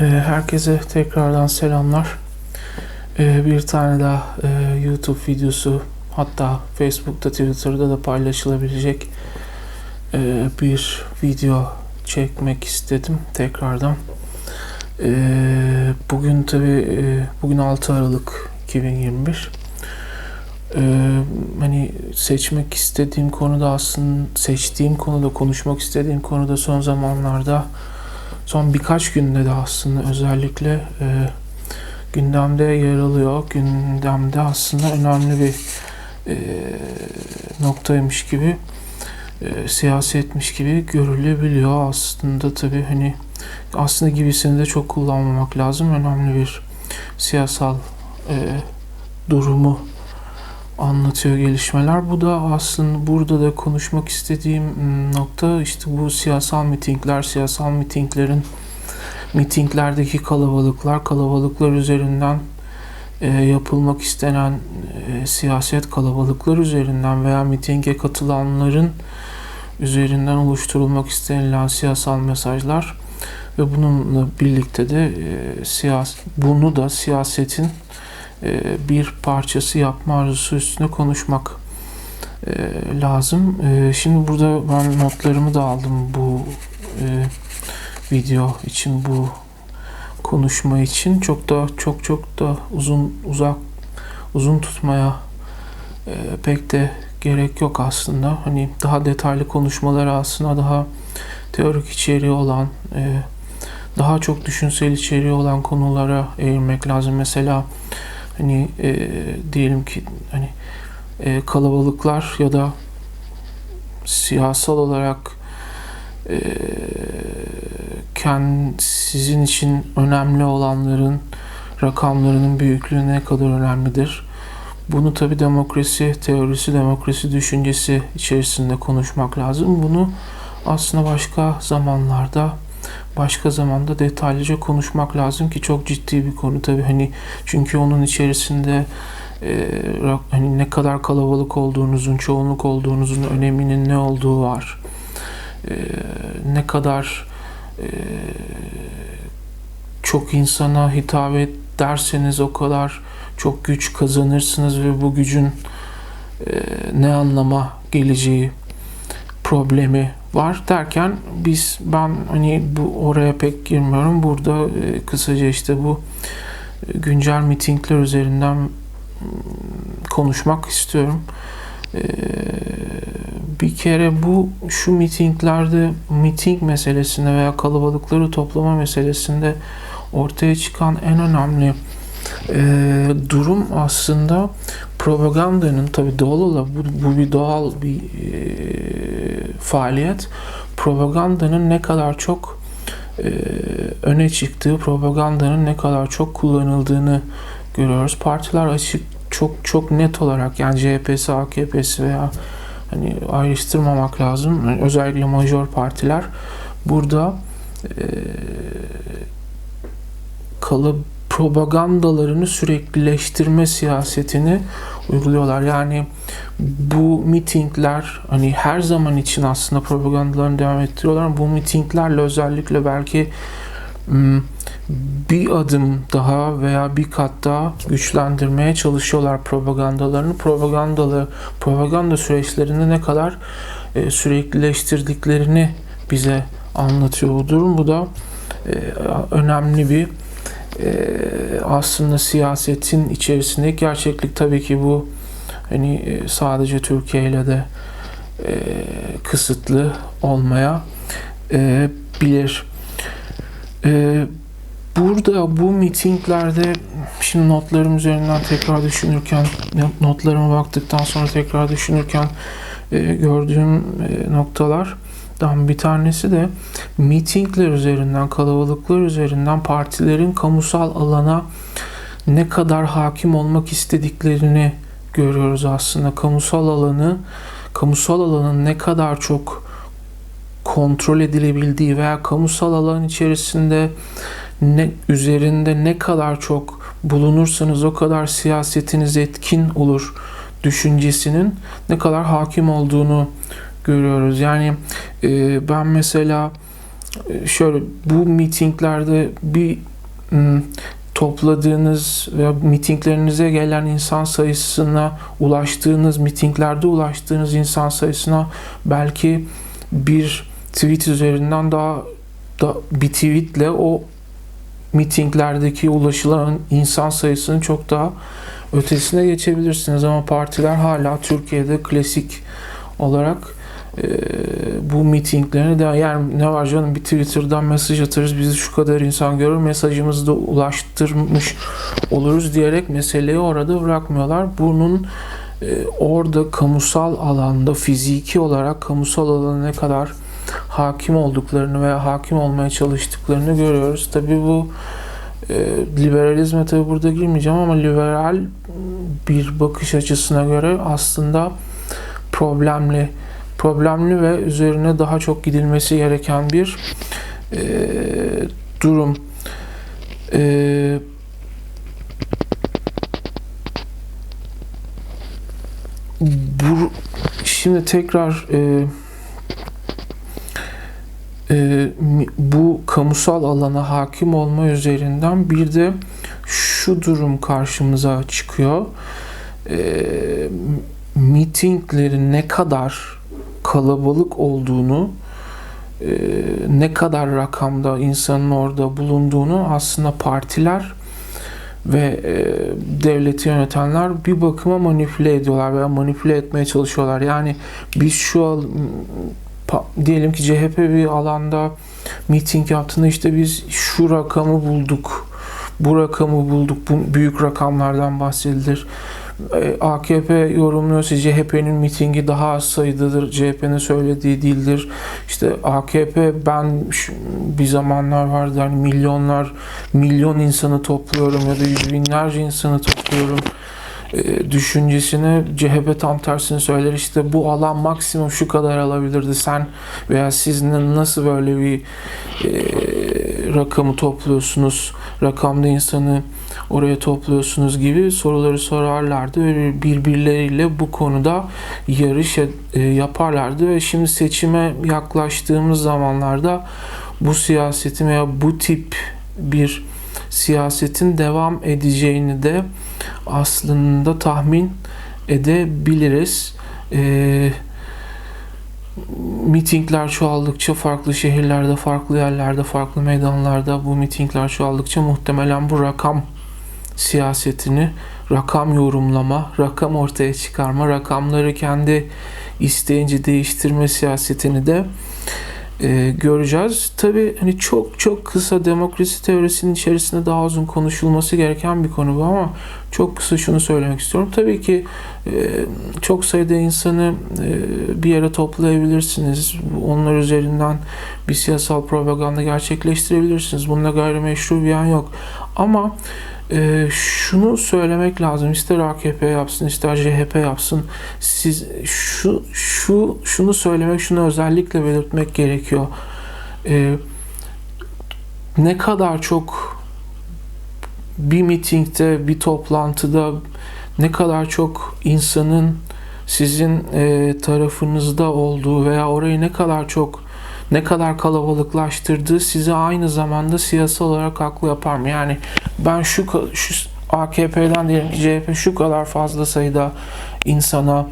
Ee, Herkese tekrardan selamlar. Ee, Bir tane daha e, YouTube videosu hatta Facebook'ta Twitter'da da paylaşılabilecek e, bir video çekmek istedim tekrardan. Ee, Bugün tabi bugün 6 Aralık 2021. Ee, hani seçmek istediğim konuda aslında seçtiğim konuda konuşmak istediğim konuda son zamanlarda son birkaç günde de aslında özellikle e, gündemde yer alıyor. Gündemde aslında önemli bir e, noktaymış gibi e, siyasetmiş gibi görülebiliyor. Aslında tabii hani aslında gibisini de çok kullanmamak lazım. Önemli bir siyasal e, durumu anlatıyor gelişmeler. Bu da aslında burada da konuşmak istediğim nokta işte bu siyasal mitingler, siyasal mitinglerin mitinglerdeki kalabalıklar, kalabalıklar üzerinden e, yapılmak istenen e, siyaset kalabalıklar üzerinden veya mitinge katılanların üzerinden oluşturulmak istenilen siyasal mesajlar ve bununla birlikte de e, siyas bunu da siyasetin bir parçası yapma arzusu üstüne konuşmak e, lazım. E, şimdi burada ben notlarımı da aldım bu video için bu konuşma için çok da çok çok da uzun uzak uzun tutmaya pek de gerek yok aslında. Hani daha detaylı konuşmaları aslında daha teorik içeriği olan daha çok düşünsel içeriği olan konulara eğilmek lazım. Mesela hani e, diyelim ki hani e, kalabalıklar ya da siyasal olarak e, kendi sizin için önemli olanların rakamlarının büyüklüğü ne kadar önemlidir? Bunu tabi demokrasi teorisi, demokrasi düşüncesi içerisinde konuşmak lazım. Bunu aslında başka zamanlarda başka zamanda detaylıca konuşmak lazım ki çok ciddi bir konu tabi hani çünkü onun içerisinde e, hani ne kadar kalabalık olduğunuzun, çoğunluk olduğunuzun öneminin ne olduğu var. E, ne kadar e, çok insana hitap ederseniz o kadar çok güç kazanırsınız ve bu gücün e, ne anlama geleceği problemi var derken biz ben hani bu oraya pek girmiyorum. Burada e, kısaca işte bu e, güncel mitingler üzerinden konuşmak istiyorum. E, bir kere bu şu mitinglerde miting meselesinde veya kalabalıkları toplama meselesinde ortaya çıkan en önemli e, durum aslında propagandanın tabi doğal olarak bu, bu bir doğal bir e, faaliyet propagandanın ne kadar çok e, öne çıktığı propagandanın ne kadar çok kullanıldığını görüyoruz. Partiler açık çok çok net olarak yani CHP'si, AKP'si veya hani ayrıştırmamak lazım. Yani özellikle major partiler burada e, kalıp propagandalarını süreklileştirme siyasetini uyguluyorlar. Yani bu mitingler hani her zaman için aslında propagandalarını devam ettiriyorlar. Bu mitinglerle özellikle belki bir adım daha veya bir kat daha güçlendirmeye çalışıyorlar propagandalarını. Propagandalı propaganda süreçlerinde ne kadar e, süreklileştirdiklerini bize anlatıyor bu durum. Bu da e, önemli bir e, aslında siyasetin içerisinde gerçeklik tabii ki bu hani e, sadece Türkiye ile de e, kısıtlı olmaya e, bilir. E, burada bu mitinglerde şimdi notlarım üzerinden tekrar düşünürken notlarıma baktıktan sonra tekrar düşünürken e, gördüğüm e, noktalar bir tanesi de mitingler üzerinden, kalabalıklar üzerinden partilerin kamusal alana ne kadar hakim olmak istediklerini görüyoruz aslında. Kamusal alanı, kamusal alanın ne kadar çok kontrol edilebildiği veya kamusal alan içerisinde ne üzerinde ne kadar çok bulunursanız o kadar siyasetiniz etkin olur düşüncesinin ne kadar hakim olduğunu görüyoruz. Yani e, ben mesela e, şöyle bu mitinglerde bir topladığınız veya mitinglerinize gelen insan sayısına ulaştığınız mitinglerde ulaştığınız insan sayısına belki bir tweet üzerinden daha da bir tweetle o mitinglerdeki ulaşılan insan sayısının çok daha ötesine geçebilirsiniz ama partiler hala Türkiye'de klasik olarak e, bu mitinglerini de yani ne var canım bir Twitter'dan mesaj atarız bizi şu kadar insan görür mesajımızı da ulaştırmış oluruz diyerek meseleyi orada bırakmıyorlar. Bunun e, orada kamusal alanda fiziki olarak kamusal alana ne kadar hakim olduklarını veya hakim olmaya çalıştıklarını görüyoruz. Tabii bu e, liberalizme tabii burada girmeyeceğim ama liberal bir bakış açısına göre aslında problemli problemli ve üzerine daha çok gidilmesi gereken bir e, durum. E, bu şimdi tekrar e, e, bu kamusal alana hakim olma üzerinden bir de şu durum karşımıza çıkıyor. E, mitinglerin ne kadar kalabalık olduğunu, e, ne kadar rakamda insanın orada bulunduğunu aslında partiler ve e, devleti yönetenler bir bakıma manipüle ediyorlar veya manipüle etmeye çalışıyorlar. Yani biz şu pa- diyelim ki CHP bir alanda miting yaptığında işte biz şu rakamı bulduk, bu rakamı bulduk, bu büyük rakamlardan bahsedilir. E, AKP yorumluyorsa CHP'nin mitingi daha az sayıdadır, CHP'nin söylediği değildir. İşte AKP ben bir zamanlar vardı hani milyonlar, milyon insanı topluyorum ya da yüz binlerce insanı topluyorum e, düşüncesine CHP tam tersini söyler. İşte bu alan maksimum şu kadar alabilirdi. Sen veya siz nasıl böyle bir e, rakamı topluyorsunuz rakamda insanı oraya topluyorsunuz gibi soruları sorarlardı ve birbirleriyle bu konuda yarış e, yaparlardı ve şimdi seçime yaklaştığımız zamanlarda bu siyasetin veya bu tip bir siyasetin devam edeceğini de aslında tahmin edebiliriz. Ee, mitingler çoğaldıkça farklı şehirlerde, farklı yerlerde, farklı meydanlarda bu mitingler çoğaldıkça muhtemelen bu rakam siyasetini, rakam yorumlama, rakam ortaya çıkarma, rakamları kendi isteğince değiştirme siyasetini de e, göreceğiz. Tabii hani çok çok kısa demokrasi teorisinin içerisinde daha uzun konuşulması gereken bir konu bu ama çok kısa şunu söylemek istiyorum. Tabii ki e, çok sayıda insanı e, bir yere toplayabilirsiniz. Onlar üzerinden bir siyasal propaganda gerçekleştirebilirsiniz. Bunda gayrimeşru bir yan yok. Ama e, şunu söylemek lazım. İster AKP yapsın, ister CHP yapsın. Siz şu şu şunu söylemek, şunu özellikle belirtmek gerekiyor. E, ne kadar çok bir mitingde, bir toplantıda ne kadar çok insanın sizin e, tarafınızda olduğu veya orayı ne kadar çok ne kadar kalabalıklaştırdığı sizi aynı zamanda siyasal olarak haklı yapar mı? Yani ben şu şu AKP'den diyelim ki CHP şu kadar fazla sayıda insana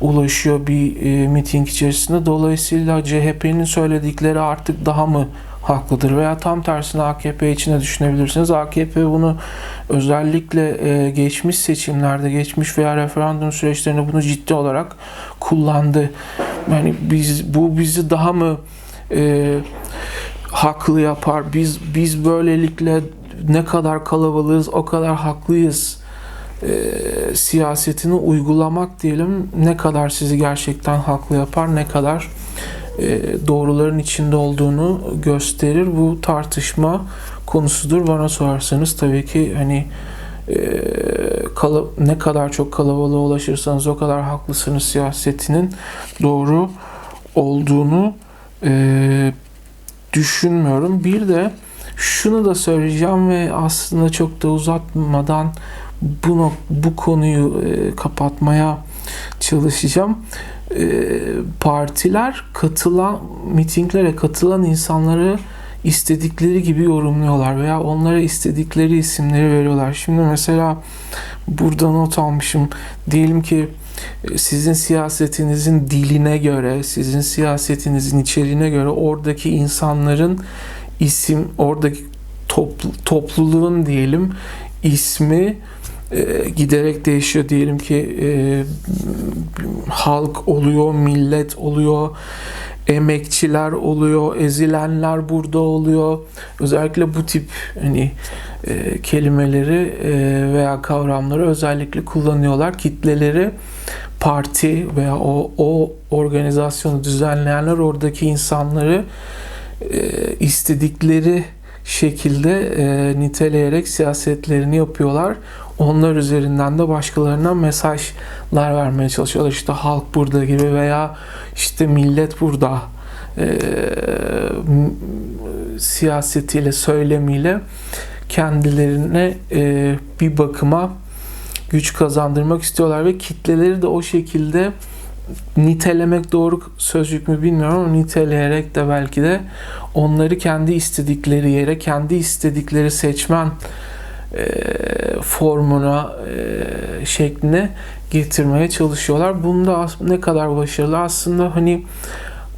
ulaşıyor bir e, miting içerisinde. Dolayısıyla CHP'nin söyledikleri artık daha mı haklıdır veya tam tersine AKP içine düşünebilirsiniz. AKP bunu özellikle e, geçmiş seçimlerde, geçmiş veya referandum süreçlerinde bunu ciddi olarak kullandı. Yani biz bu bizi daha mı e, haklı yapar? Biz biz böylelikle ne kadar kalabalığız o kadar haklıyız e, siyasetini uygulamak diyelim ne kadar sizi gerçekten haklı yapar ne kadar e, doğruların içinde olduğunu gösterir. Bu tartışma konusudur. Bana sorarsanız tabii ki hani e, kala, ne kadar çok kalabalığa ulaşırsanız o kadar haklısınız siyasetinin doğru olduğunu e, düşünmüyorum. Bir de şunu da söyleyeceğim ve aslında çok da uzatmadan bunu bu konuyu e, kapatmaya çalışacağım. e, partiler katılan mitinglere katılan insanları istedikleri gibi yorumluyorlar veya onlara istedikleri isimleri veriyorlar. Şimdi mesela burada not almışım. Diyelim ki sizin siyasetinizin diline göre, sizin siyasetinizin içeriğine göre oradaki insanların isim, oradaki toplu, topluluğun diyelim ismi e, giderek değişiyor. Diyelim ki e, halk oluyor, millet oluyor, emekçiler oluyor, ezilenler burada oluyor. Özellikle bu tip hani e, kelimeleri e, veya kavramları özellikle kullanıyorlar. Kitleleri parti veya o, o organizasyonu düzenleyenler oradaki insanları e, istedikleri şekilde e, niteleyerek siyasetlerini yapıyorlar. Onlar üzerinden de başkalarına mesajlar vermeye çalışıyorlar. İşte halk burada gibi veya işte millet burada e, siyasetiyle, söylemiyle kendilerine e, bir bakıma güç kazandırmak istiyorlar ve kitleleri de o şekilde nitelemek doğru sözcük mü bilmiyorum ama niteleyerek de belki de onları kendi istedikleri yere, kendi istedikleri seçmen e, formuna e, şekline getirmeye çalışıyorlar. Bunda ne kadar başarılı aslında hani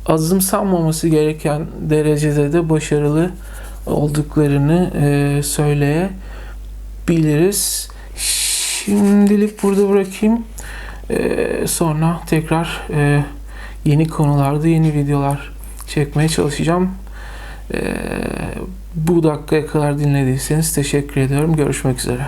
azımsanmaması gereken derecede de başarılı olduklarını e, söyleyebiliriz. Şimdilik burada bırakayım. E, sonra tekrar e, yeni konularda yeni videolar çekmeye çalışacağım. E, bu dakikaya kadar dinlediyseniz teşekkür ediyorum. Görüşmek üzere.